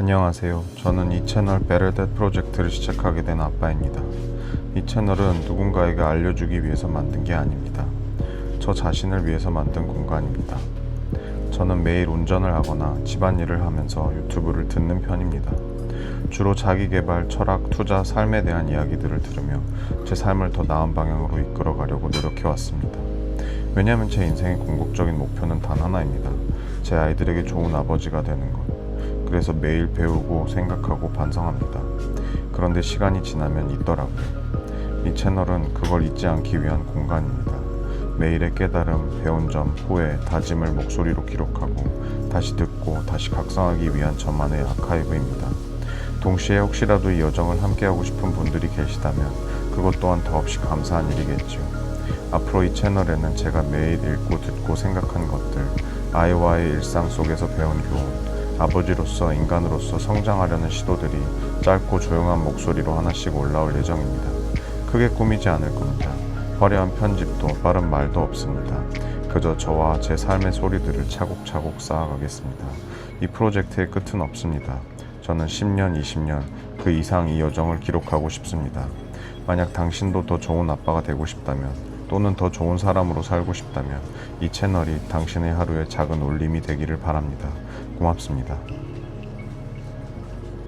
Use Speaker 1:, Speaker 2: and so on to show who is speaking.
Speaker 1: 안녕하세요. 저는 이 채널 That 프로젝트를 시작하게 된 아빠입니다. 이 채널은 누군가에게 알려주기 위해서 만든 게 아닙니다. 저 자신을 위해서 만든 공간입니다. 저는 매일 운전을 하거나 집안일을 하면서 유튜브를 듣는 편입니다. 주로 자기 개발, 철학, 투자, 삶에 대한 이야기들을 들으며 제 삶을 더 나은 방향으로 이끌어 가려고 노력해 왔습니다. 왜냐하면 제 인생의 궁극적인 목표는 단 하나입니다. 제 아이들에게 좋은 아버지가 되는 것. 그래서 매일 배우고 생각하고 반성합니다. 그런데 시간이 지나면 잊더라고요. 이 채널은 그걸 잊지 않기 위한 공간입니다. 매일의 깨달음, 배운 점, 후회, 다짐을 목소리로 기록하고 다시 듣고 다시 각성하기 위한 저만의 아카이브입니다. 동시에 혹시라도 이 여정을 함께하고 싶은 분들이 계시다면 그것 또한 더없이 감사한 일이겠죠. 앞으로 이 채널에는 제가 매일 읽고 듣고 생각한 것들, 아이와의 일상 속에서 배운 교훈, 아버지로서 인간으로서 성장하려는 시도들이 짧고 조용한 목소리로 하나씩 올라올 예정입니다. 크게 꾸미지 않을 겁니다. 화려한 편집도 빠른 말도 없습니다. 그저 저와 제 삶의 소리들을 차곡차곡 쌓아가겠습니다. 이 프로젝트의 끝은 없습니다. 저는 10년, 20년 그 이상 이 여정을 기록하고 싶습니다. 만약 당신도 더 좋은 아빠가 되고 싶다면 또는 더 좋은 사람으로 살고 싶다면 이 채널이 당신의 하루의 작은 울림이 되기를 바랍니다. 고맙습니다.